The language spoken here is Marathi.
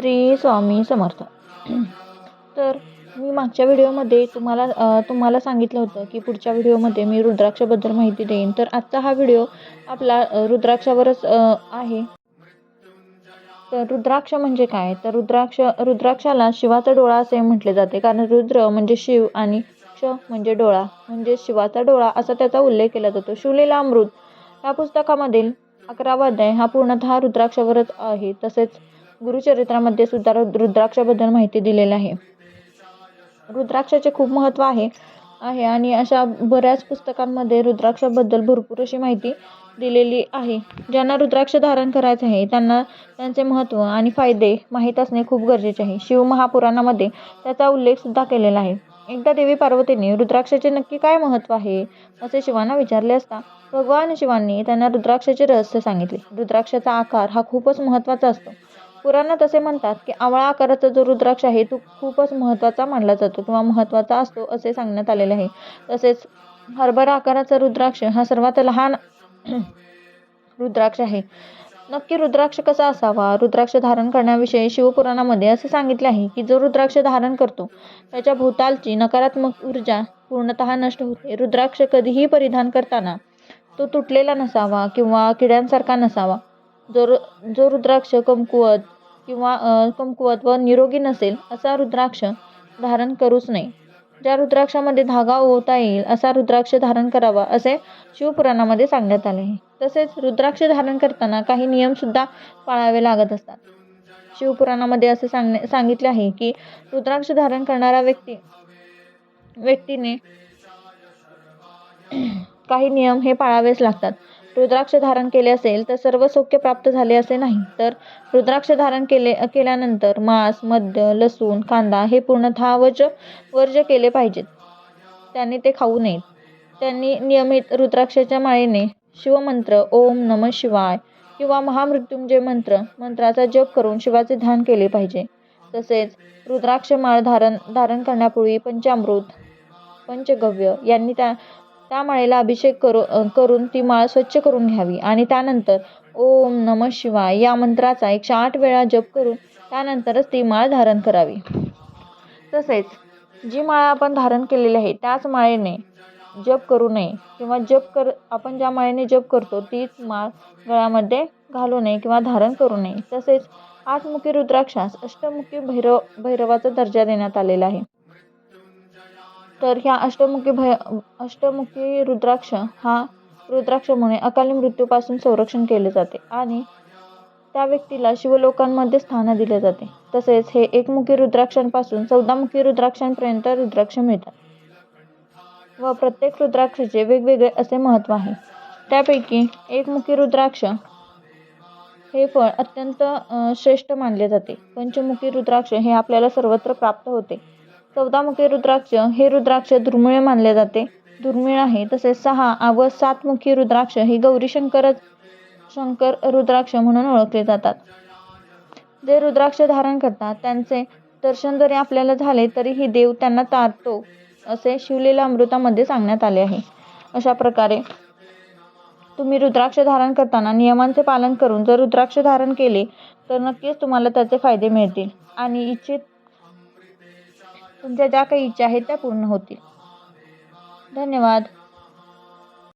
श्री स्वामी समर्थ. तर मी मागच्या व्हिडिओमध्ये तुम्हाला तुम्हाला सांगितलं होतं की पुढच्या व्हिडिओमध्ये मी रुद्राक्षाबद्दल माहिती देईन. तर आजचा हा व्हिडिओ आपला रुद्राक्षावरच आहे. तर रुद्राक्ष म्हणजे काय? तर रुद्राक्ष रुद्राक्षाला शिवाचा डोळा असे म्हटले जाते. कारण रुद्र म्हणजे शिव आणि क्ष म्हणजे डोळा. म्हणजे शिवाचा डोळा असा त्याचा उल्लेख केला जातो. शिवलीला अमृत. या पुस्तकामधील अकरावा अध्याय हा पूर्णतः रुद्राक्षावरच आहे. तसेच गुरुचरित्रामध्ये सुद्धा रुद्राक्षाबद्दल माहिती दिलेली आहे. रुद्राक्षाचे खूप महत्त्व आहे आहे आणि अशा बऱ्याच पुस्तकांमध्ये रुद्राक्षाबद्दल भरपूर अशी माहिती दिलेली आहे. ज्यांना रुद्राक्ष धारण करायचे आहे त्यांना त्यांचे महत्त्व आणि फायदे माहीत असणे खूप गरजेचे आहे. शिव महापुराणामध्ये त्याचा उल्लेख सुद्धा केलेला आहे. एकदा देवी पार्वतीने रुद्राक्षाचे नक्की काय महत्त्व आहे असे शिवांना विचारले असता भगवान शिवांनी त्यांना रुद्राक्षाचे रहस्य सांगितले. रुद्राक्षाचा आकार हा खूपच महत्त्वाचा असतो. पुराणात असे म्हणतात की आवळा आकाराचा जो रुद्राक्ष आहे तो खूपच महत्त्वाचा मानला जातो किंवा महत्त्वाचा असतो असे सांगण्यात आलेले आहे. तसेच हरभरा आकाराचा रुद्राक्ष हा सर्वात लहान रुद्राक्ष आहे. नक्की रुद्राक्ष कसा असावा? रुद्राक्ष धारण करण्याविषयी शिवपुराणामध्ये असे सांगितले आहे की जो रुद्राक्ष धारण करतो त्याच्या भूतालची नकारात्मक ऊर्जा पूर्णतः नष्ट होते. रुद्राक्ष कधीही परिधान करताना तो तुटलेला नसावा किंवा किड्यांसारखा नसावा. जो रु जो रुद्राक्ष कमकुवत किंवा कमकुवत व निरोगी नसेल असा रुद्राक्ष धारण करूच नये. ज्या रुद्राक्षामध्ये धागा ओवता येईल असा रुद्राक्ष धारण करावा असे शिवपुराणामध्ये सांगण्यात आले आहे. तसेच रुद्राक्ष धारण करताना काही नियमसुद्धा पाळावे लागत असतात. शिवपुराणामध्ये असे सांगणे सांगितले आहे की रुद्राक्ष धारण करणारा व्यक्ती व्यक्तीने काही नियम हे पाळावेच लागतात. रुद्राक्ष धारण केले असेल तर सर्व सौख्य प्राप्त झाले असे नाही. तर रुद्राक्ष धारण केले केल्यानंतर मांस मद्य लसूण कांदा हे पूर्णतः वज वर्ज केले पाहिजेत. त्यांनी ते खाऊ नयेत त्यांनी नियमित रुद्राक्षाच्या माळेने शिवमंत्र ओम नम शिवाय किंवा महामृत्युंजय मंत्र मंत्राचा जप करून शिवाचे ध्यान केले पाहिजे. तसेच रुद्राक्ष माळ धारण धारण करण्यापूर्वी पंचामृत पंचगव्य यांनी त्या त्या माळेला अभिषेक करू करून ती माळ स्वच्छ करून घ्यावी. आणि त्यानंतर ओम नम शिवाय या मंत्राचा एकशे आठ वेळा जप करून त्यानंतरच ती माळ धारण करावी. तसेच जी माळ आपण धारण केलेली आहे त्याच माळेने जप करू नये किंवा जप कर आपण ज्या माळेने जप करतो तीच माळ गळ्यामध्ये घालू नये किंवा धारण करू नये. तसेच आठमुखी रुद्राक्षास अष्टमुखी भैरव भैरवाचा दर्जा देण्यात आलेला आहे. तर ह्या अष्टमुखी भय अष्टमुखी रुद्राक्ष हा रुद्राक्षामुळे अकाली मृत्यूपासून संरक्षण केले जाते आणि त्या व्यक्तीला शिवलोकांमध्ये स्थान दिले जाते. तसेच हे एकमुखी रुद्राक्षांपासून चौदामुखी रुद्राक्षांपर्यंत रुद्राक्ष मिळतात. व प्रत्येक रुद्राक्षाचे वेगवेगळे असे महत्त्व आहे. त्यापैकी एकमुखी रुद्राक्ष हे फळ अत्यंत श्रेष्ठ मानले जाते. पंचमुखी रुद्राक्ष हे आपल्याला सर्वत्र प्राप्त होते. चौदामुखी रुद्राक्ष हे रुद्राक्ष दुर्मिळ मानले जाते. दुर्मिळ आहे तसेच सहा आ व सातमुखी रुद्राक्ष हे गौरी शंकर शंकर रुद्राक्ष म्हणून ओळखले जातात. जे रुद्राक्ष धारण करतात त्यांचे दर्शन जरी आपल्याला झाले तरीही देव त्यांना तारतो असे शिवलेल्या अमृतामध्ये सांगण्यात आले आहे. अशा प्रकारे तुम्ही रुद्राक्ष धारण करताना नियमांचे पालन करून जर रुद्राक्ष धारण केले तर नक्कीच तुम्हाला त्याचे फायदे मिळतील. आणि इच्छित तुमच्या ज्या काही इच्छा आहेत त्या पूर्ण होतील. धन्यवाद.